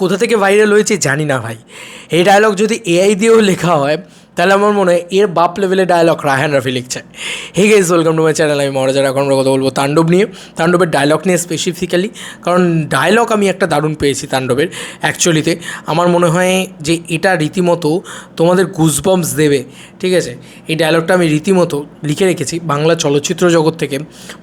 কোথা থেকে ভাইরাল হয়েছে জানি না ভাই। এই ডায়লগ যদি এআই দিয়েও লেখা হয় তাহলে আমার মনে হয় এর বাপ লেভেলের ডায়লগ রায়হান রাফি লিখছে। Hey guys welcome to my channel আমি মহারাজার এখন আমরা কথা বলব তাণ্ডব নিয়ে। তাণ্ডবের ডায়লগ নিয়ে স্পেসিফিক্যালি কারণ ডায়লগ আমি একটা দারুণ পেয়েছি তাণ্ডবের অ্যাকচুয়ালিতে আমার মনে হয় যে এটা রীতিমতো তোমাদের গুজবম্পস দেবে, ঠিক আছে? এই ডায়লগটা আমি রীতিমতো লিখে রেখেছি, বাংলা চলচ্চিত্র জগৎ থেকে।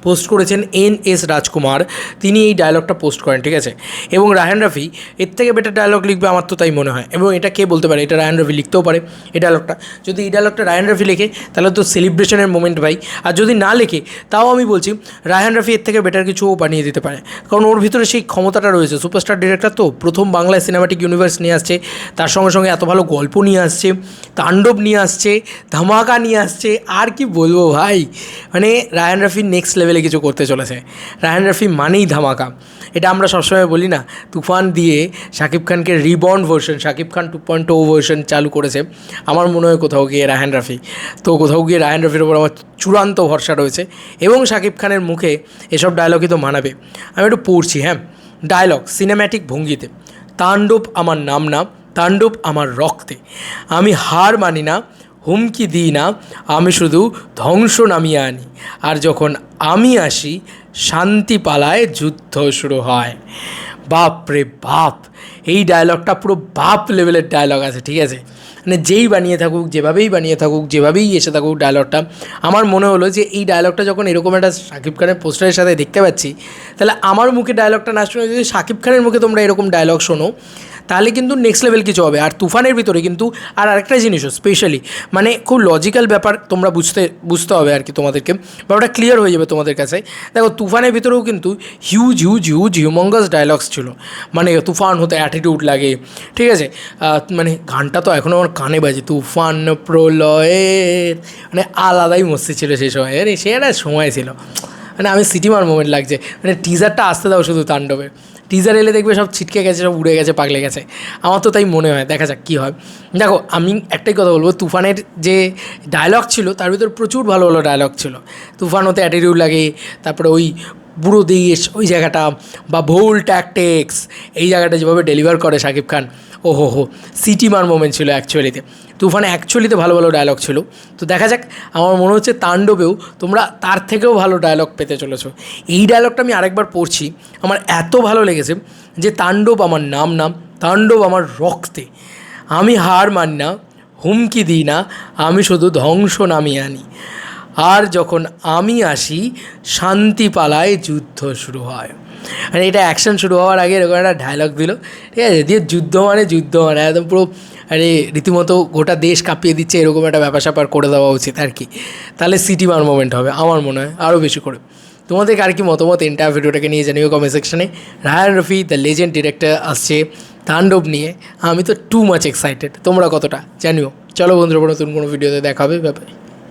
পোস্ট করেছেন এন এস রাজকুমার, তিনি এই ডায়লগটা পোস্ট করেন, ঠিক আছে? এবং রায়হান রাফি, এর থেকে বেটার ডায়লগ লিখবে আমার তো তাই মনে হয়। এবং এটা কে বলতে পারে? এটা রায়হান রাফি লিখতেও পারে, এই ডায়লগটা যদি এই ডায়লগটা রায়হান রাফি লেখে, তাহলে তো সেলিব্রেশনের মোমেন্ট ভাই। আর যদি না লেখে, তাও আমি বলছি রায়হান রাফি এর থেকে বেটার কিছু বানিয়ে দিতে পারে। কারণ ওর ভিতরে সেই ক্ষমতাটা রয়েছে। সুপারস্টার ডিরেক্টর তো, প্রথম বাংলায় সিনেমাটিক ইউনিভার্স নিয়ে আসছে, তার সঙ্গে সঙ্গে এত ভালো গল্প নিয়ে আসছে, তাণ্ডব নিয়ে আসছে, ধামাকা নিয়ে আসছে, আর কি বলব ভাই? মানে রায়হান রাফি নেক্সট লেভেলে কিছু করতে চলেছে। রায়হান রাফি মানেই ধামাকা। এটা আমরা সবসময় বলি না, তুফান দিয়ে শাকিব খানকে reborn version Shakib Khan two point O version চালু করেছে। আমার মনে হয় কোথাও গিয়ে রায়হান রাফি। তো কোথাও গিয়ে রায়হান রাফির ওপর আমার চূড়ান্ত ভরসা রয়েছে এবং শাকিব খানের মুখে এসব ডায়লগই তো মানাবে। আমি একটু পড়ছি হ্যাঁ? ডায়লগ সিনেম্যাটিক ভঙ্গিতে। তাণ্ডব আমার নাম না, তাণ্ডব আমার রক্তে। আমি হার মানি না, হুমকি দিই না, আমি শুধু ধ্বংস নামিয়ে আনি। আর যখন আমি আসি, শান্তি পালায় যুদ্ধ শুরু হয়। বাপ রে বাপ! এই ডায়লগটা পুরো বাপ লেভেলের ডায়লগ আছে, ঠিক আছে? মানে যেই বানিয়ে থাকুক, যেভাবেই বানিয়ে থাকুক, যেভাবেই এসে থাকুক ডায়লগটা আমার মনে হলো যে এই ডায়লগটা যখন এরকম একটা শাকিব খানের পোস্টারের সাথে দেখতে পাচ্ছি, তাহলে আমার মুখে ডায়লগটা না শুনে যদি শাকিব খানের মুখে তোমরা এরকম ডায়লগ শোনো, তাহলে কিন্তু নেক্সট লেভেল কিছু হবে। আর তুফানের ভিতরে কিন্তু আর আরেকটা জিনিসও স্পেশালি মানে খুব লজিক্যাল ব্যাপার তোমরা বুঝতে বুঝতে হবে আর কি তোমাদেরকে। ব্যাপারটা ক্লিয়ার হয়ে যাবে তোমাদের কাছে। দেখো, তুফানের ভিতরেও কিন্তু huge huge huge humongous dialogues ছিল। মানে তুফান হতে অ্যাটিটিউড লাগে, ঠিক আছে? মানে গানটা তো এখনও আমার কানে বাজে তুফান প্রলয়ের মানে আলাদাই মস্তি ছিল সেই সময়। আরে সে একটা সময় ছিল। মানে আমি সিটিমার মোমেন্ট লাগছে। মানে টিজারটা আসতে দাও শুধু তাণ্ডবের টিজার এলে দেখবে সব ছিটকে গেছে, সব উড়ে গেছে, পাগলে গেছে। আমার তো তাই মনে হয়। দেখা যাক কী হয়। দেখো, আমি একটাই কথা বলব, তুফানের যে ডায়লগ ছিল, তার ভিতর প্রচুর ভালো ভালো ডায়লগ ছিল। তুফান হতে অ্যাটিটিউড লাগে, তারপরে ওই বুড়ো দেশ, ওই জায়গাটা বা ভুল ট্যাকটিক্স এই জায়গাটা যেভাবে ডেলিভার করে শাকিব খান ও হো হো সিটি মার মোমেন্ট ছিল অ্যাকচুয়ালিতে তুফানে অ্যাকচুয়ালিতে ভালো ভালো ডায়লগ ছিল। তো দেখা যাক, আমার মনে হচ্ছে তাণ্ডবেও তোমরা তার থেকেও ভালো ডায়লগ পেতে চলেছো। এই ডায়লগটা আমি আরেকবার পড়ছি, আমার এত ভালো লেগেছে যে তাণ্ডব আমার নাম নাম তাণ্ডব আমার রক্তে। আমি হার মানি না, হুমকি দিই না, আমি শুধু ধ্বংস নামিয়ে আনি। আর যখন আমি আসি শান্তি পালায় যুদ্ধ শুরু হয়। মানে এটা অ্যাকশন শুরু হওয়ার আগে এরকম একটা ডায়লগ দিল। ঠিক আছে? দিয়ে যুদ্ধ মানে যুদ্ধ মানে একদম পুরো, আরে রীতিমতো গোটা দেশ কাঁপিয়ে দিচ্ছে, এরকম একটা ব্যাপার স্যাপার করে দেওয়া উচিত আর কি। তাহলে সিটি মার মোমেন্ট হবে, আমার মনে হয় আরও বেশি করে। তোমাদের আর কি মতামত এন্টায়ার ভিডিওটাকে নিয়ে জানিও কমেন্ট সেকশনে Raihan Rafi the legend director আসছে তাণ্ডব নিয়ে। আমি তো টু মাচ এক্সাইটেড তোমরা কতটা? জানিও। চলো বন্ধুরা, নতুন কোনো ভিডিওতে দেখা হবে ব্যাপারে